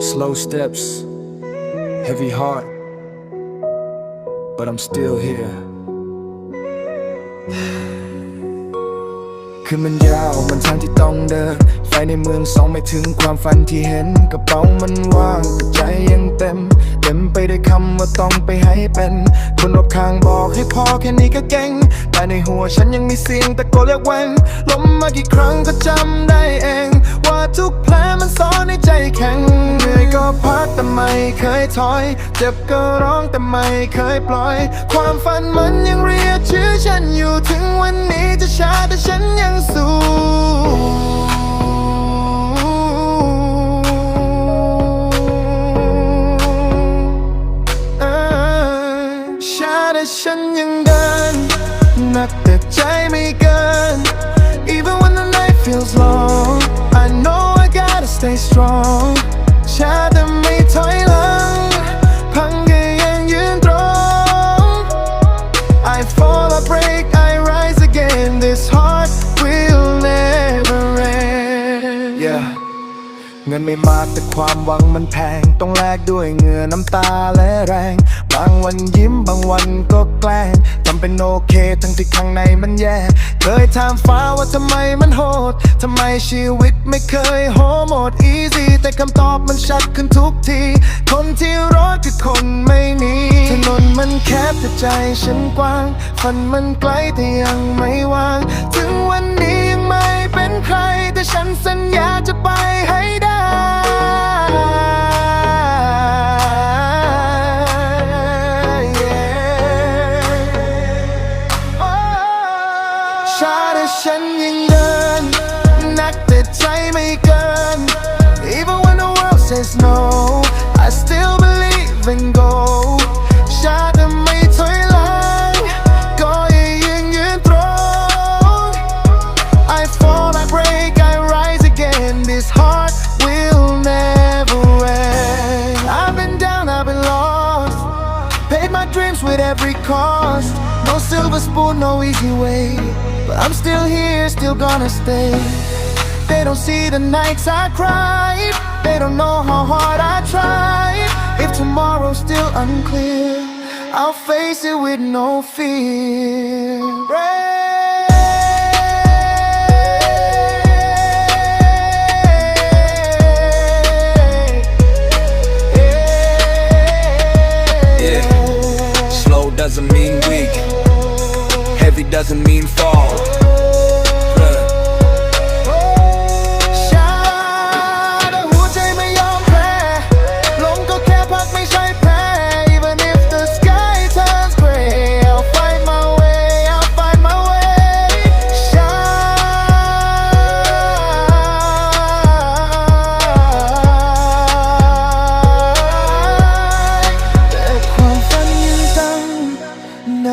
Slow steps, heavy heart, but I'm still here. คือมันยาวมันทางที่ต้องเดิน ไฟในเมืองสองไม่ถึงความฝันที่เห็น กระเป๋ามันว่างแต่ใจยังเต็ม เต็มไปด้วยคำว่าต้องไปให้เป็น คนรอบข้างบอกให้พอแค่นี้ก็เก่ง แต่ในหัวฉันยังมีเสียงตะโกนเรียกแหวงลมมากี่ครั้งก็จำได้เอง ว่าทุก ไม่เคยถอย เจ็บก็ร้องแต่ไม่เคยปล่อย ความฝันมันยังเรียกชื่อฉันอยู่ถึงวันนี้จะช้าแต่ฉันยังสู้ช้าแต่ฉันยังเดินหนักแต่ใจไม่เกิน Even when the night feels long I know I gotta stay strong ช้าแต่ไม่ถอยหลัง พังก็ยังยืนตรง I fall, I break, I เงินไม่มากแต่ความหวังมันแพง ต้องแลกด้วยเหงื่อน้ำตาและแรง บางวันยิ้มบางวันก็แกล้งทำเป็นโอเค ทั้งที่ข้างในมันแย่ เคยถามฟ้าว่าทำไมมันโหดทำไมชีวิตไม่เคยโหหมด easy แต่คำตอบมันชัดขึ้นทุกที คนที่รอดคือคนไม่มีถนนมันแคบแต่ใจฉันกว้าง ฝันมันไกลแต่ยังไม่วาง ถึงวันนี้ยังไม่เป็นใครแต่ฉัน ช้าแต่ฉันยังเดินหนักแต่ใจไม่เกิน Even when the world says no with every cost. No silver spoon, no easy way. But I'm still here, still gonna stay. They don't see the nights I cried. They don't know how hard I tried. If tomorrow's still unclear, I'll face it with no fear. Doesn't mean fall.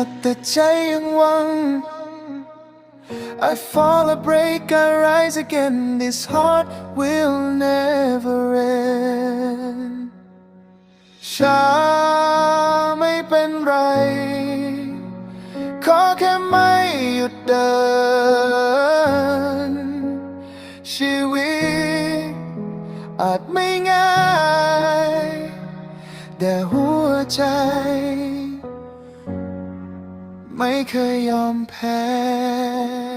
นักแต่ใจยังหวัง I fall, I break, I rise again. This heart will never end. ช้าไม่เป็นไร ขอแค่ไม่หยุดเดิน ชีวิตอาจไม่ง่าย แต่หัวใจ ไม่เคยยอมแพ้